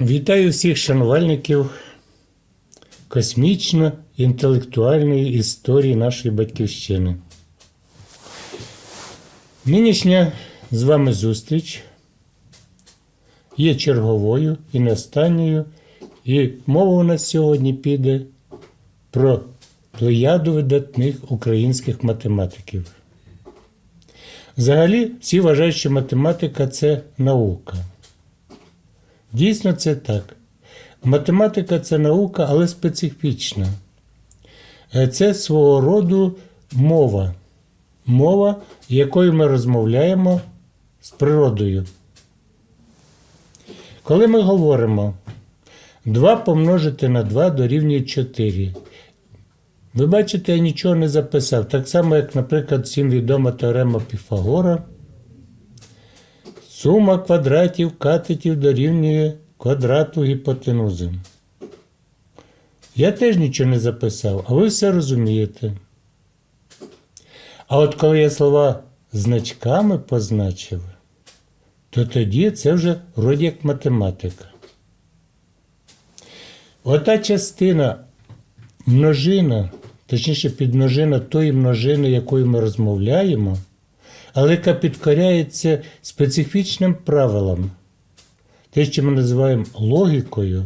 Вітаю всіх шанувальників космічно-інтелектуальної історії нашої батьківщини. Нинішня з вами зустріч є черговою і не останньою, і мова у нас сьогодні піде про плеяду видатних українських математиків. Взагалі, всі вважають, що математика це наука. Дійсно, це так. Математика це наука, але специфічна. Е, Це свого роду мова. Мова, якою ми розмовляємо з природою. Коли ми говоримо 2 помножити на 2 дорівнює 4. Ви бачите, я нічого не записав. Так само, як, наприклад, всім відома теорема Піфагора. Сума квадратів катетів дорівнює квадрату гіпотенузи. Я теж нічого не записав, а ви все розумієте. А от коли я слова значками позначив, то тоді це вже вроді як математика. Ота частина множина, точніше підмножина тої множини, якою ми розмовляємо, яка підкоряється специфічним правилам, те, що ми називаємо логікою.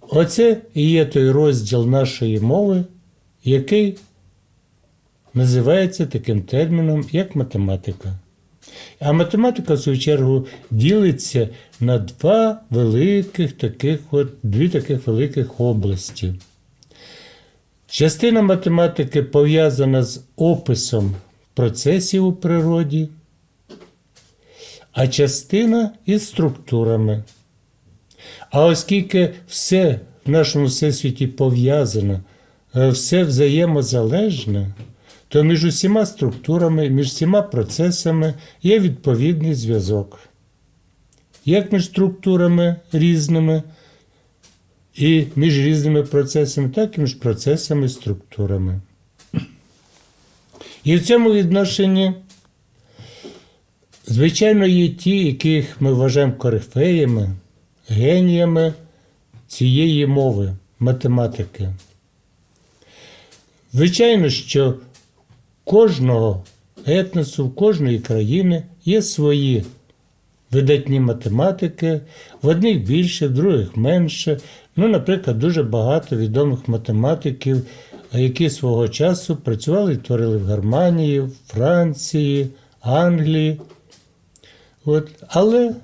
Оце і є той розділ нашої мови, який називається таким терміном, як математика. А математика, в свою чергу, ділиться на два великих таких от, дві таких великих області. Частина математики пов'язана з описом процесів у природі, а частина із структурами. А оскільки все в нашому всесвіті пов'язано, е, все взаємозалежне, то між усіма структурами, між всіма процесами є відповідний зв'язок. Як між структурами різними і між різними процесами, так і між процесами і структурами. І в цьому відношенні, звичайно, є ті, яких ми вважаємо корифеями, геніями цієї мови, математики. Звичайно, що кожного етносу, кожної країни є свої видатні математики, в одних більше, в других менше. Ну, наприклад, дуже багато відомих математиків, які свого часу працювали і творили в Германії, в Франції, Англії. От. Але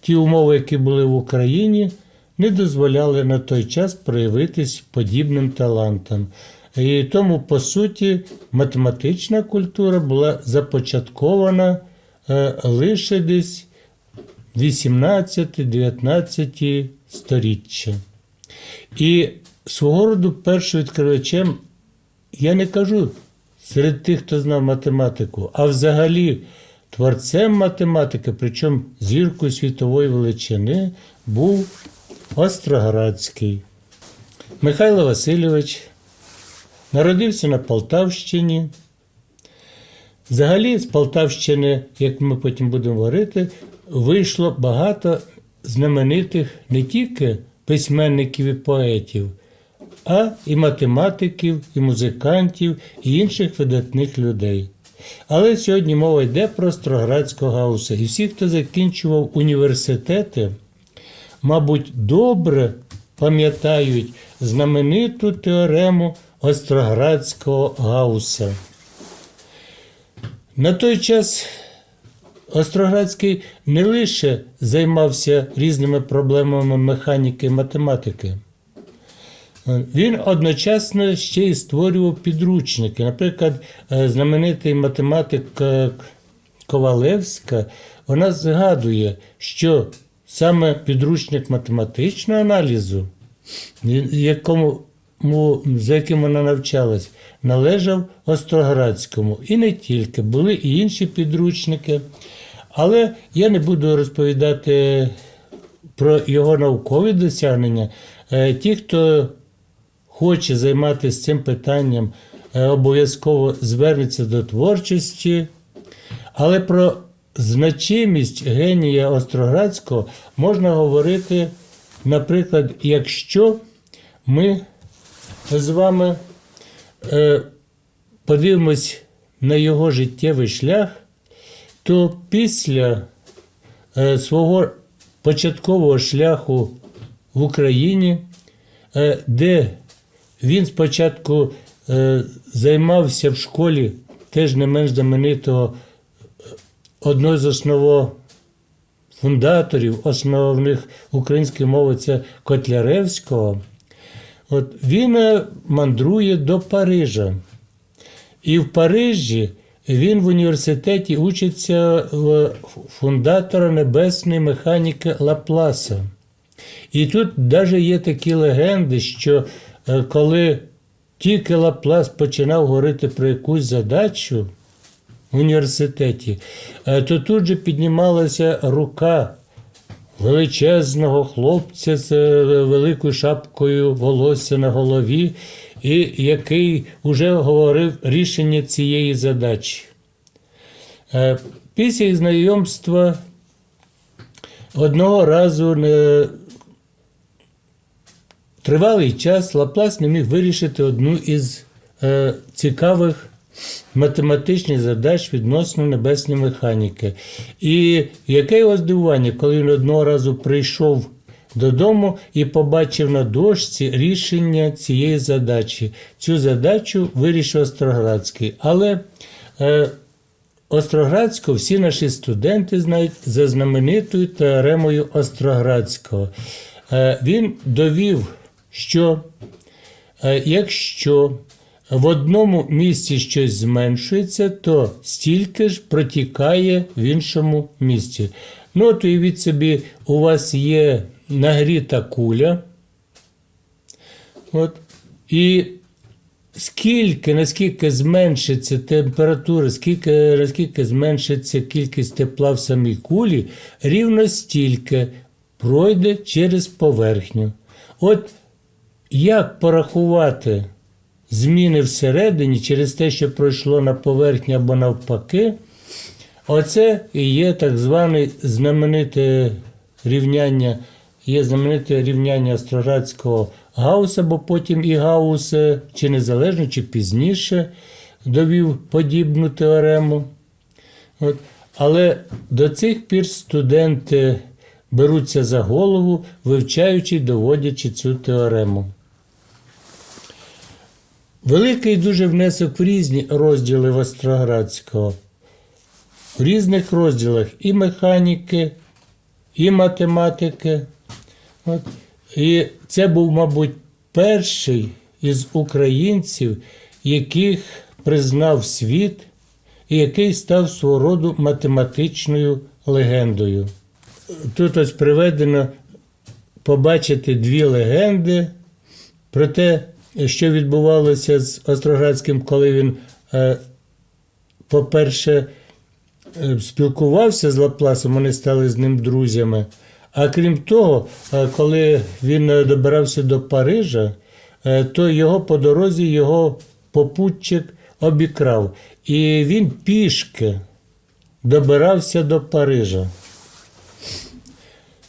ті умови, які були в Україні, не дозволяли на той час проявитись подібним талантам. І тому, по суті, математична культура була започаткована е, лише десь 18-19 сторіччя. І свого роду першим відкривачем, я не кажу серед тих, хто знав математику, а взагалі творцем математики, причому зіркою світової величини, був Остроградський. Михайло Васильович народився на Полтавщині. Взагалі, з Полтавщини, як ми потім будемо говорити, вийшло багато знаменитих не тільки письменників і поетів, а і математиків, і музикантів, і інших видатних людей. Але сьогодні мова йде про Строградського гауса. І всі, хто закінчував університети, мабуть, добре пам'ятають знамениту теорему Остроградського гауса. На той час Остроградський не лише займався різними проблемами механіки і математики, він одночасно ще й створював підручники. Наприклад, е, знаменитий математик е, Ковалевська вона згадує, що саме підручник математичного аналізу, якому, за яким вона навчалась, належав Остроградському. І не тільки, були і інші підручники. Але я не буду розповідати про його наукові досягнення. Е, Ті, хто хоче займатися цим питанням, е, обов'язково звернеться до творчості. Але про значимість генія Остроградського можна говорити, наприклад, якщо ми з вами е, подивимось на його життєвий шлях, то після е, свого початкового шляху в Україні, е, де він спочатку е, займався в школі теж не менш знаменитого одного з основофундаторів основних української мови це Котляревського. От він мандрує до Парижа. І в Парижі він в університеті учиться фундатора небесної механіки Лапласа. І тут навіть є такі легенди, що е, коли тільки Лаплас починав говорити про якусь задачу в університеті, е, то тут же піднімалася рука величезного хлопця з е, великою шапкою волосся на голові, і який вже говорив рішення цієї задачі. Е, Після знайомства одного разу тривалий час Лаплас не міг вирішити одну із е, цікавих математичних задач відносно небесної механіки. І яке його здивування, коли він одного разу прийшов додому і побачив на дошці рішення цієї задачі. Цю задачу вирішив Остроградський. Але е, Остроградського всі наші студенти знають за знаменитою теоремою Остроградського. Е, Він довів, що е, якщо в одному місці щось зменшується, то стільки ж протікає в іншому місці. Ну, от уявіть собі, у вас є нагріта куля. От, і скільки, наскільки зменшиться температура, скільки, наскільки зменшиться кількість тепла в самій кулі, рівно стільки пройде через поверхню. От як порахувати зміни всередині через те, що пройшло на поверхні або навпаки, оце і є так зване знамените рівняння, є знамените рівняння Остроградського Гауса, бо потім і Гаус, чи незалежно, чи пізніше довів подібну теорему. От. Але до цих пір студенти беруться за голову, вивчаючи й доводячи цю теорему. Великий дуже внесок в різні розділи Востроградського. В різних розділах і механіки, і математики. От. І це був, мабуть, перший із українців, яких признав світ і який став свого роду математичною легендою. Тут ось приведено побачити дві легенди про те, що відбувалося з Остроградським, коли він, е, по-перше, спілкувався з Лапласом, вони стали з ним друзями. А крім того, е, коли він е, добирався до Парижа, е, то його по дорозі його попутчик обікрав. І він пішки добирався до Парижа.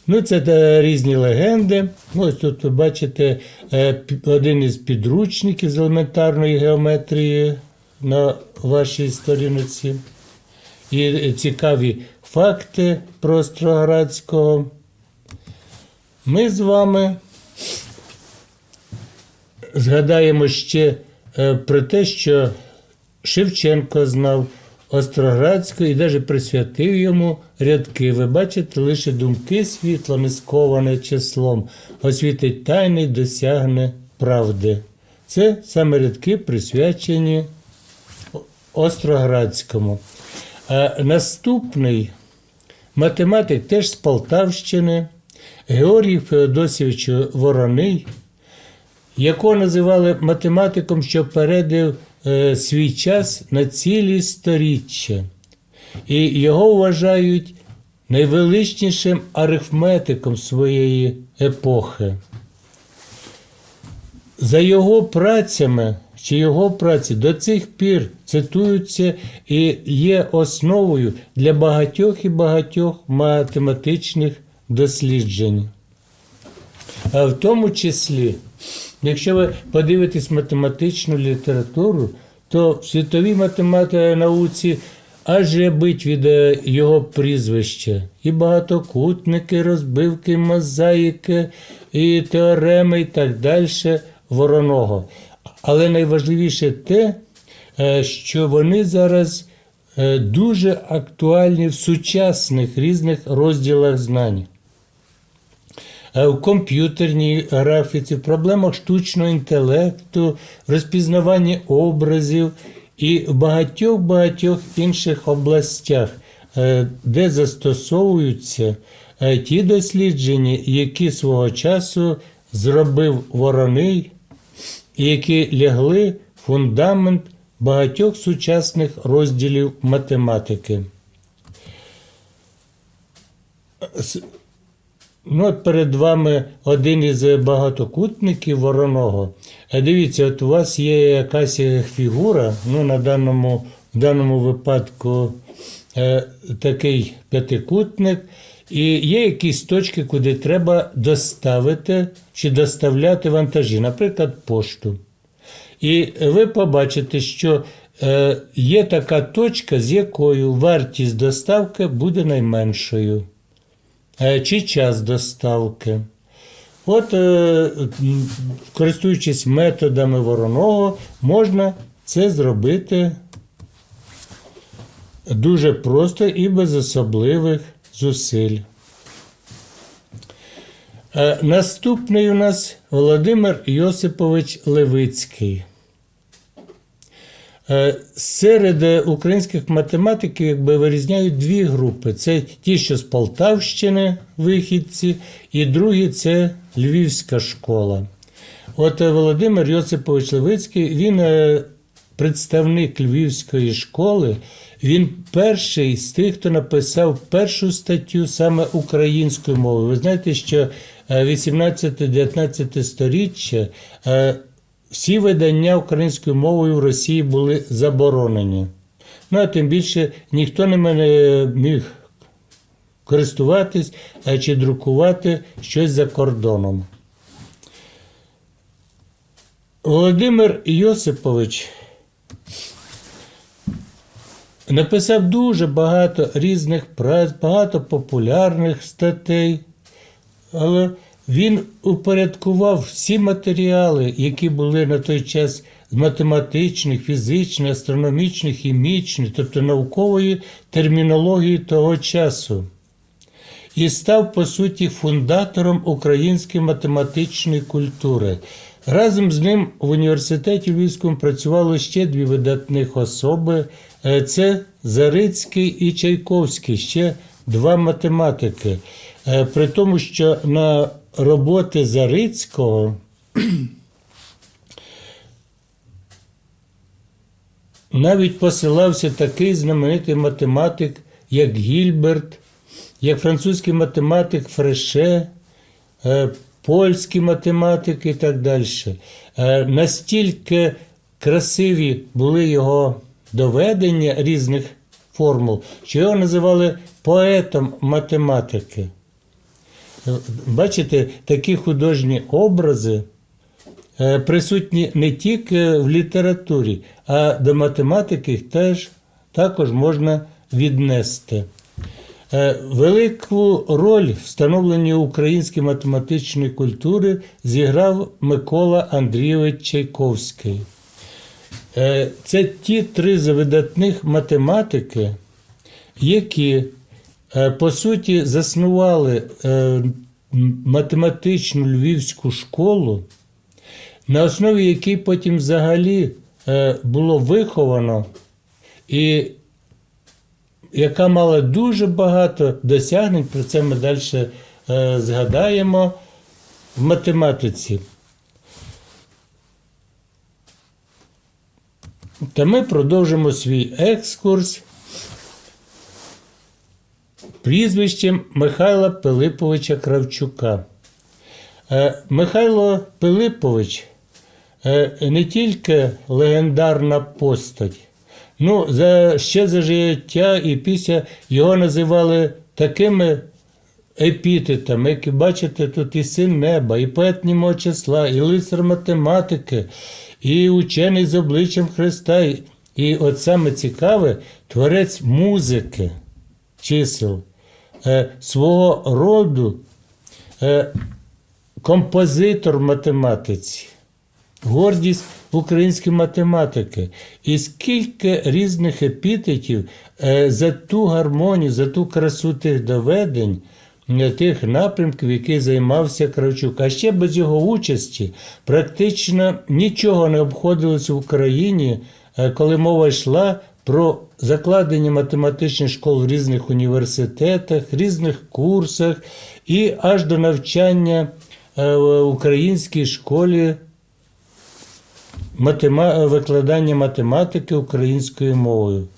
Ну, це е, різні легенди. Ось тут ви бачите е, один із підручників з елементарної геометрії на вашій сторінці. І цікаві факти про Остроградського. Ми з вами згадаємо ще е, про те, що Шевченко знав Остроградського і навіть присвятив йому рядки. Ви бачите, лише думки світло, не сковане числом, освітить тайни, досягне правди. Це саме рядки присвячені Остроградському. А наступний математик теж з Полтавщини, Георгій Феодосійович Вороний, якого називали математиком, що передив е, свій час на цілі сторіччя. І його вважають найвеличнішим арифметиком своєї епохи. За його працями чи його праці до цих пір цитуються і є основою для багатьох і багатьох математичних досліджень. А в тому числі, якщо ви подивитесь математичну літературу, то в світовій математиці науці аж бить від е, його прізвища. І багатокутники, розбивки, мозаїки, і теореми, і так далі вороного. Але найважливіше те, що вони зараз е, дуже актуальні в сучасних різних розділах знань. Е, в комп'ютерній графіці, в проблемах штучного інтелекту, розпізнаванні образів і в багатьох-багатьох інших областях, е, де застосовуються е, ті дослідження, які свого часу зробив Вороний, які лягли в фундамент багатьох сучасних розділів математики. Ну, от перед вами один із багатокутників вороного. Е, Дивіться, от у вас є якась фігура, ну, на даному, в даному випадку е, такий п'ятикутник, і є якісь точки, куди треба доставити чи доставляти вантажі, наприклад, пошту. І ви побачите, що е, є така точка, з якою вартість доставки буде найменшою. Е, чи час доставки. От, е, користуючись методами вороного, можна це зробити дуже просто і без особливих зусиль. Наступний у нас Володимир Йосипович Левицький. Е, Серед е, українських математиків якби вирізняють дві групи: це ті, що з Полтавщини вихідці, і другі це Львівська школа. От е, Володимир Йосипович Левицький, він представник Львівської школи, він перший з тих, хто написав першу статтю саме українською мовою. Ви знаєте, що 18-19 сторіччя е, всі видання українською мовою в Росії були заборонені. Ну, а тим більше ніхто не міг користуватись е, чи друкувати щось за кордоном. Володимир Йосипович написав дуже багато різних праць, багато популярних статей, але він упорядкував всі матеріали, які були на той час з математичних, фізичних, астрономічних, хімічних, тобто наукової термінології того часу. І став, по суті, фундатором української математичної культури. Разом з ним в університеті Львівському працювало ще дві видатних особи: Е, це Зарицький і Чайковський, ще два математики. Е, При тому, що на роботи Зарицького навіть посилався такий знаменитий математик, як Гільберт, як французький математик Фреше, е, польський математик і так далі. Е, Настільки красиві були його доведення різних формул, що його називали поетом математики. Бачите, такі художні образи е, присутні не тільки в літературі, а до математики їх теж також можна віднести. Е, Велику роль в становленні української математичної культури зіграв Микола Андрійович Чайковський. Е, Це ті три завидатних математики, які по суті заснували е, математичну львівську школу, на основі якій потім взагалі е, було виховано і яка мала дуже багато досягнень, про це ми далі е, згадаємо в математиці. Та ми продовжимо свій екскурс прізвищем Михайла Пилиповича Кравчука. Е, Михайло Пилипович е, не тільки легендарна постать, Ну, за, ще за життя і після його називали такими епітетами, які бачите, тут і син неба, і поет німого числа, і лицар математики, і учений з обличчям Христа. І, і от саме цікаве, творець музики чисел, е, свого роду е, композитор математиці, гордість української математики. І скільки різних епітетів е, за ту гармонію, за ту красу тих доведень, е, тих напрямків, які займався Кравчук. А ще без його участі практично нічого не обходилось в Україні, коли мова йшла про закладення математичних школ в різних університетах, різних курсах і аж до навчання е, в українській школі матема... викладання математики українською мовою.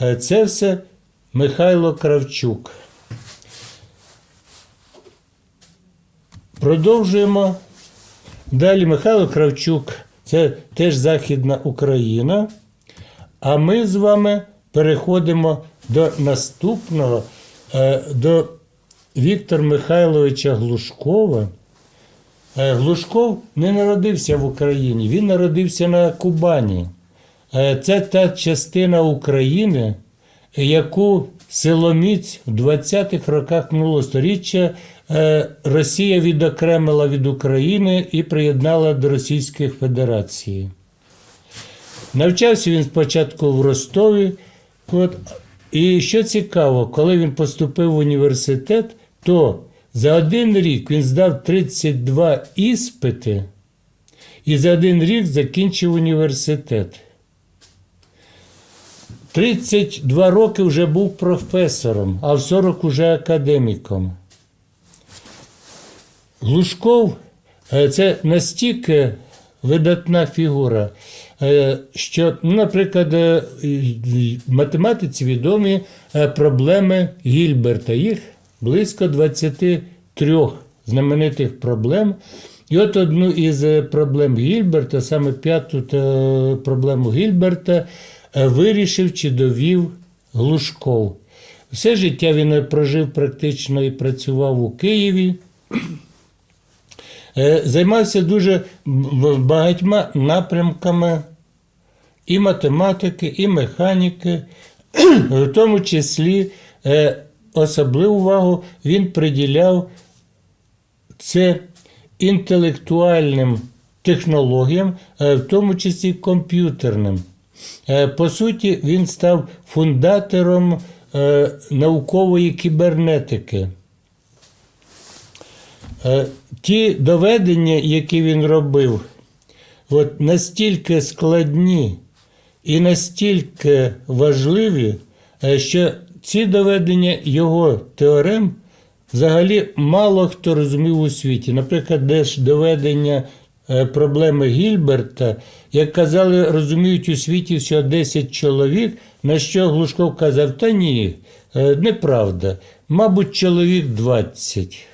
Е, Це все Михайло Кравчук. Продовжуємо. Далі Михайло Кравчук це теж Західна Україна. А ми з вами переходимо до наступного, е, до Віктора Михайловича Глушкова. Е, Глушков не народився в Україні, він народився на Кубані. Е, Це та частина України, яку силоміць в 20-х роках минулого століття Росія відокремила від України і приєднала до Російської Федерації. Навчався він спочатку в Ростові. От. І що цікаво, коли він поступив в університет, то за один рік він здав 32 іспити і за один рік закінчив університет. 32 роки вже був професором, а в 40 вже академіком. Глушков е, це настільки видатна фігура, що, ну, наприклад, е, математиці відомі е, проблеми Гільберта. Їх близько 23 знаменитих проблем. І от одну із е, проблем Гільберта, саме п'яту е, проблему Гільберта, е, вирішив чи довів Глушков. Все життя він прожив практично і працював у Києві. Е, Займався дуже багатьма напрямками і математики, і механіки, в тому числі е, особливу увагу він приділяв це інтелектуальним технологіям, е, в тому числі комп'ютерним. По суті, він став фундатором наукової кібернетики. Е, Ті доведення, які він робив, от настільки складні і настільки важливі, е, що ці доведення його теорем взагалі мало хто розумів у світі. Наприклад, де ж доведення е, проблеми Гільберта, як казали, розуміють у світі всього 10 чоловік, на що Глушков казав, та ні, неправда, мабуть, чоловік 20.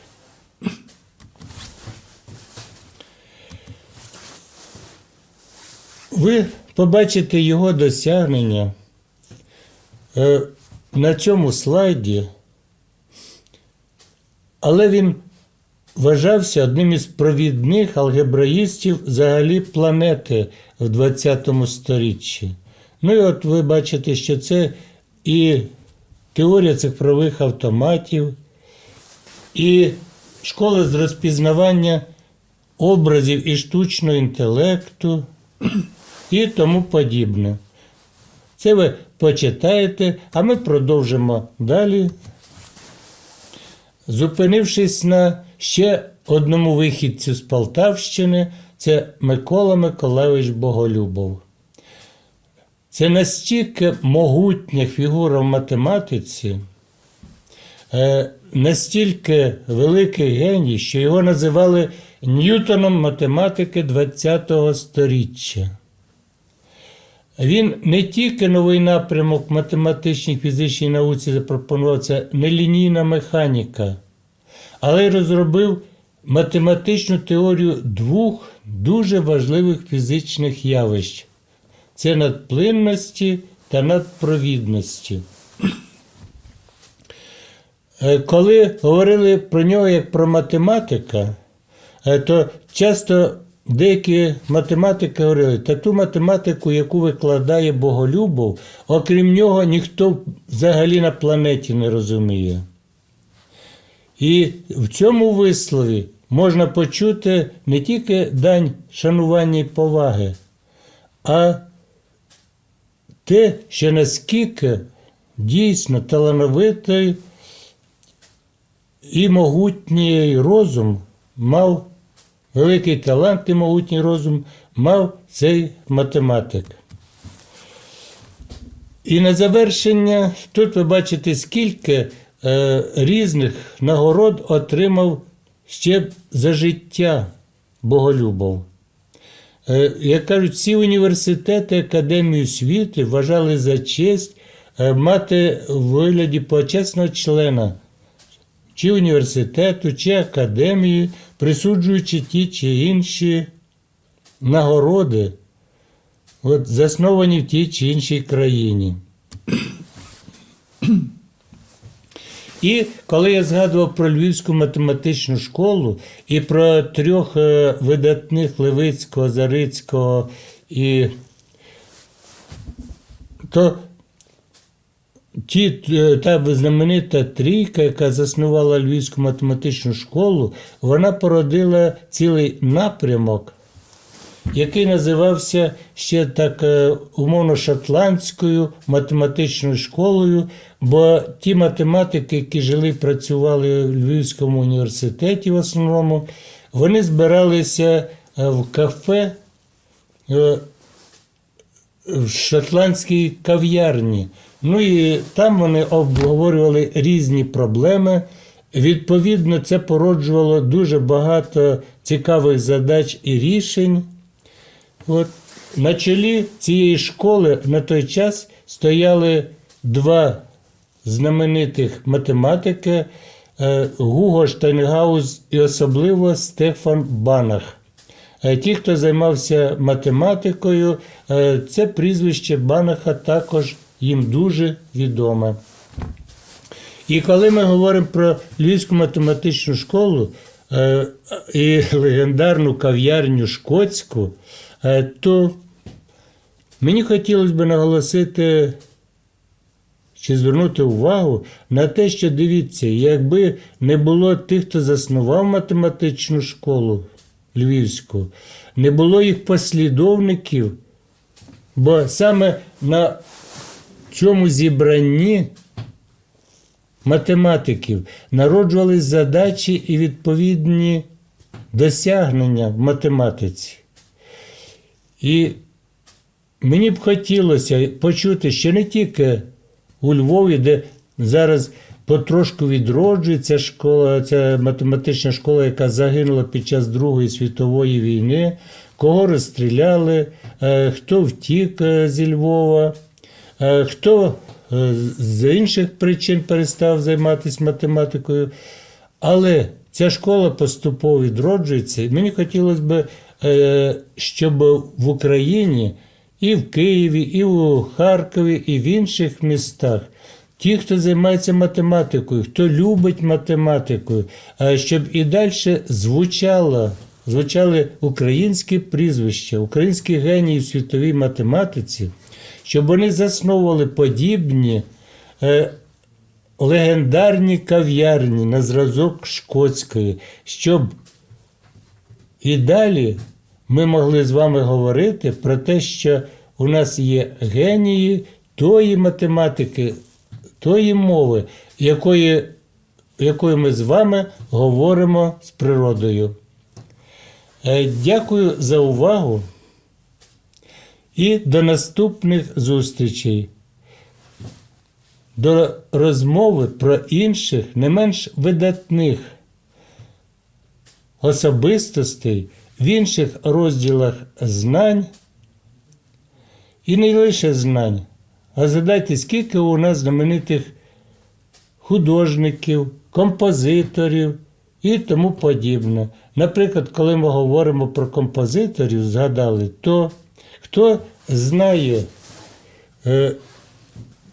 Ви побачите його досягнення е, на цьому слайді, але він вважався одним із провідних алгебраїстів взагалі планети в 20 сторіччі. Ну і от ви бачите, що це і теорія цифрових автоматів, і школа з розпізнавання образів і штучного інтелекту і тому подібне. Це ви почитаєте, а ми продовжимо далі, зупинившись на ще одному вихідцю з Полтавщини, це Микола Миколайович Боголюбов. Це настільки могутня фігура в математиці, е, настільки великий геній, що його називали Ньютоном математики ХХ століття. Він не тільки новий напрямок математичній фізичній науці запропонував, це нелінійна механіка, але й розробив математичну теорію двох дуже важливих фізичних явищ це надплинності та надпровідності. Е, Коли говорили про нього як про математика, е, то часто деякі математики говорили, та ту математику, яку викладає Боголюбов, окрім нього ніхто взагалі на планеті не розуміє. І в цьому вислові можна почути не тільки дань шанування і поваги, а те, що наскільки дійсно талановитий і могутній розум мав великий талант і могутній розум мав цей математик. І на завершення тут ви бачите, скільки е, різних нагород отримав ще за життя Боголюбов. Е, як кажуть, всі університети Академії освіти вважали за честь е, мати в вигляді почесного члена чи університету, чи академії, присуджуючи ті чи інші нагороди, от, засновані в тій чи іншій країні. І коли я згадував про Львівську математичну школу і про трьох е, видатних Левицького, Зарицького і то ті, е, та знаменита трійка, яка заснувала Львівську математичну школу, вона породила цілий напрямок, який називався ще так е, умовно шотландською математичною школою, бо ті математики, які жили і працювали в Львівському університеті в основному, вони збиралися е, в кафе в шотландській кав'ярні. Ну і там вони обговорювали різні проблеми. Відповідно, це породжувало дуже багато цікавих задач і рішень. От. На чолі цієї школи на той час стояли два знаменитих математики е, Гуго Штайнгаус і особливо Стефан Банах. Е, Ті, хто займався математикою, е, це прізвище Банаха також їм дуже відоме. І коли ми говоримо про Львівську математичну школу е, і легендарну кав'ярню Шкотську, е, то мені хотілося б наголосити чи звернути увагу на те, що дивіться, якби не було тих, хто заснував математичну школу Львівську, не було їх послідовників, бо саме на цьому зібранні математиків народжувались задачі і відповідні досягнення в математиці. І мені б хотілося почути, що не тільки у Львові, де зараз потрошку відроджується школа, ця математична школа, яка загинула під час Другої світової війни, кого розстріляли, е, хто втік е, зі Львова, хто е, з інших причин перестав займатися математикою. Але ця школа поступово відроджується. І мені хотілося б, е, щоб в Україні і в Києві, і у Харкові, і в інших містах. Ті, хто займається математикою, хто любить математику, е, щоб і далі звучало, звучали українські прізвища, українські генії в світовій математиці, щоб вони засновували подібні е, легендарні кав'ярні на зразок шкотської, щоб і далі ми могли з вами говорити про те, що у нас є генії тої математики, тої мови, якої, якою ми з вами говоримо з природою. Е, Дякую за увагу і до наступних зустрічей. До розмови про інших, не менш видатних особистостей в інших розділах знань і не лише знань, а згадайте, скільки у нас знаменитих художників, композиторів і тому подібне. Наприклад, коли ми говоримо про композиторів, згадали, то хто знає е,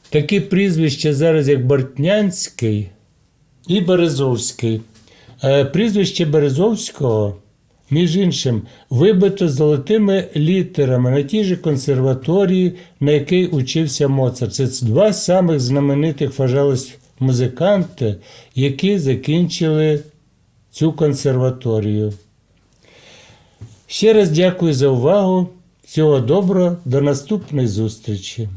такі прізвища зараз, як Бортнянський і Березовський. Е, Прізвище Березовського, між іншим, вибито золотими літерами на тій же консерваторії, на якій учився Моцарт. Це два самих знаменитих, вважалось, музиканти, які закінчили цю консерваторію. Ще раз дякую за увагу. Всього доброго, до наступної зустрічі.